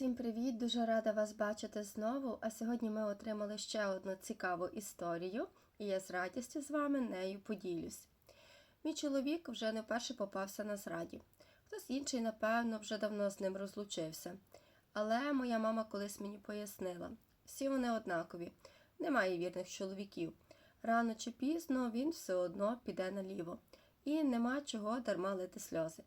Всім привіт! Дуже рада вас бачити знову. А сьогодні ми отримали ще одну цікаву історію, і я з радістю з вами нею поділюсь. Мій чоловік вже не вперше попався на зраді. Хтось інший, напевно, вже давно з ним розлучився. Але моя мама колись мені пояснила: всі вони однакові, немає вірних чоловіків. Рано чи пізно він все одно піде наліво, і нема чого дарма лити сльози.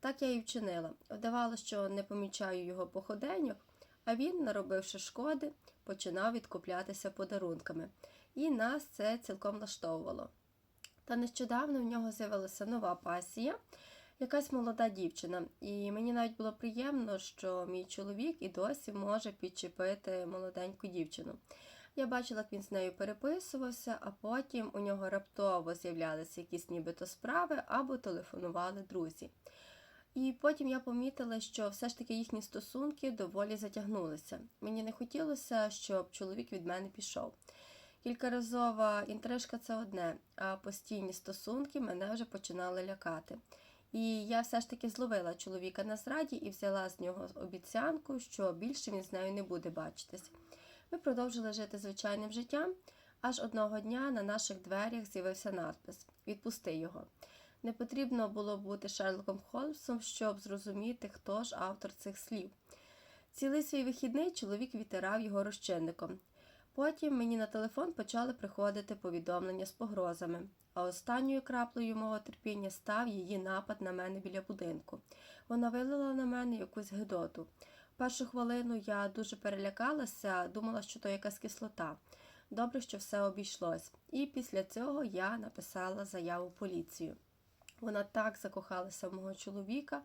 Так я і вчинила. Вдавалося, що не помічаю його походеньок, а він, наробивши шкоди, починав відкуплятися подарунками. І нас це цілком влаштовувало. Та нещодавно в нього з'явилася нова пасія, якась молода дівчина. І мені навіть було приємно, що мій чоловік і досі може підчепити молоденьку дівчину. Я бачила, як він з нею переписувався, а потім у нього раптово з'являлися якісь нібито справи або телефонували друзі. І потім я помітила, що все ж таки їхні стосунки доволі затягнулися. Мені не хотілося, щоб чоловік від мене пішов. Кількаразова інтрижка це одне, а постійні стосунки мене вже починали лякати. І я все ж таки зловила чоловіка на зраді і взяла з нього обіцянку, що більше він з нею не буде бачитись. Ми продовжили жити звичайним життям, аж одного дня на наших дверях з'явився надпис Відпусти його. Не потрібно було бути Шерлоком Холмсом, щоб зрозуміти, хто ж автор цих слів. Цілий свій вихідний чоловік відтирав його розчинником. Потім мені на телефон почали приходити повідомлення з погрозами, а останньою краплею мого терпіння став її напад на мене біля будинку. Вона вилила на мене якусь гидоту. Першу хвилину я дуже перелякалася, думала, що то якась кислота. Добре, що все обійшлось. І після цього я написала заяву поліцію. Вона так закохалася в мого чоловіка,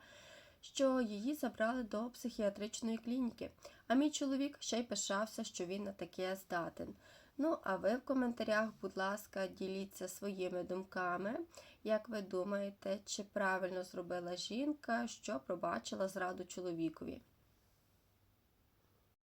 що її забрали до психіатричної клініки. А мій чоловік ще й пишався, що він на таке здатен. Ну, а ви в коментарях, будь ласка, діліться своїми думками. Як ви думаєте, чи правильно зробила жінка, що пробачила зраду чоловікові?